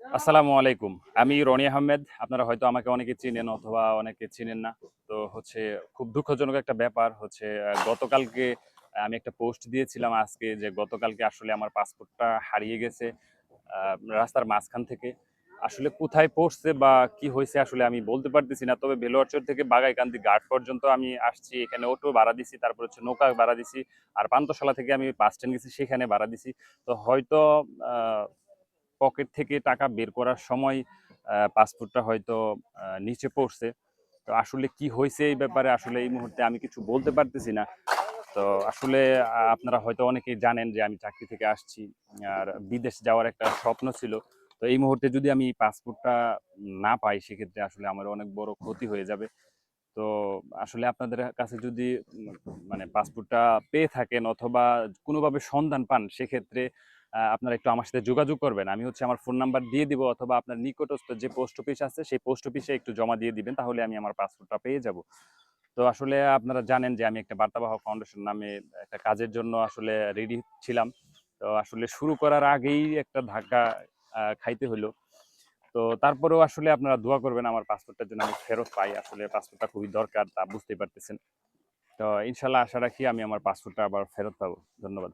আসসালামু আলাইকুম। আমি রনি আহমেদ। আপনারা হয়তো আমাকে অনেকে চিনেন অথবা অনেকে চিনেন না। তো হচ্ছে খুব দুঃখজনক একটা ব্যাপার হচ্ছে গতকালকে আমি একটা পোস্ট দিয়েছিলাম আজকে যে গতকালকে আসলে আমার পাসপোর্টটা হারিয়ে গেছে রাস্তার মাঝখান থেকে। আসলে কোথায় পড়ছে বা কি হয়েছে আসলে আমি বলতে পারতেছি না। তবে বেলোয়ারচর থেকে বাগাইকান্দি ঘাট পর্যন্ত আমি আসছি। এখানে অটো ভাড়া দিছি, তারপর হচ্ছে নৌকা ভাড়া দিছি। আর পান্তশালা থেকে আমি বাস স্ট্যান্ড গেছি, সেখানে ভাড়া দিছি। তো হয়তো পকেট থেকে টাকা বের করার সময় পাসপোর্টটা হয়তো নিচে পড়ছে। তো আসলে কি হয়েছে এই ব্যাপারে আসলে এই মুহূর্তে আমি কিছু বলতে পারতেছি না। তো আসলে আপনারা হয়তো অনেকেই জানেন যে আমি চাকরি থেকে আসছি, আর বিদেশ যাওয়ার একটা স্বপ্ন ছিল। তো এই মুহূর্তে যদি আমি পাসপোর্টটা না পাই, সেক্ষেত্রে আসলে আমার অনেক বড় ক্ষতি হয়ে যাবে। তো আসলে আপনাদের কাছে যদি মানে পাসপোর্টটা পেয়ে থাকেন অথবা কোনোভাবে সন্ধান পান, সেক্ষেত্রে আপনারা একটু আমার সাথে যোগাযোগ করবেন। আমি হচ্ছে আমার ফোন নাম্বার দিয়ে দিব অথবা আপনার নিকটস্থ যে পোস্ট অফিস আছে, সেই পোস্ট অফিসে একটু জমা দিয়ে দিবেন, তাহলে আমি আমার পাসপোর্টটা পেয়ে যাব। তো আসলে আপনারা জানেন যে আমি একটা বার্তাবাহক ফাউন্ডেশন নামে একটা কাজের জন্য আসলে রেডি ছিলাম। তো আসলে শুরু করার আগেই একটা ধাক্কা খাইতে হলো তো তারপরেও আসলে আপনারা দোয়া করবেন আমার পাসপোর্টটার জন্য আমি ফেরত পাই। আসলে পাসপোর্টটা খুবই দরকার, তা বুঝতেই পারতেছেন। তো ইনশাল্লাহ আশা রাখি আমি আমার পাসপোর্টটা আবার ফেরত পাবো। ধন্যবাদ।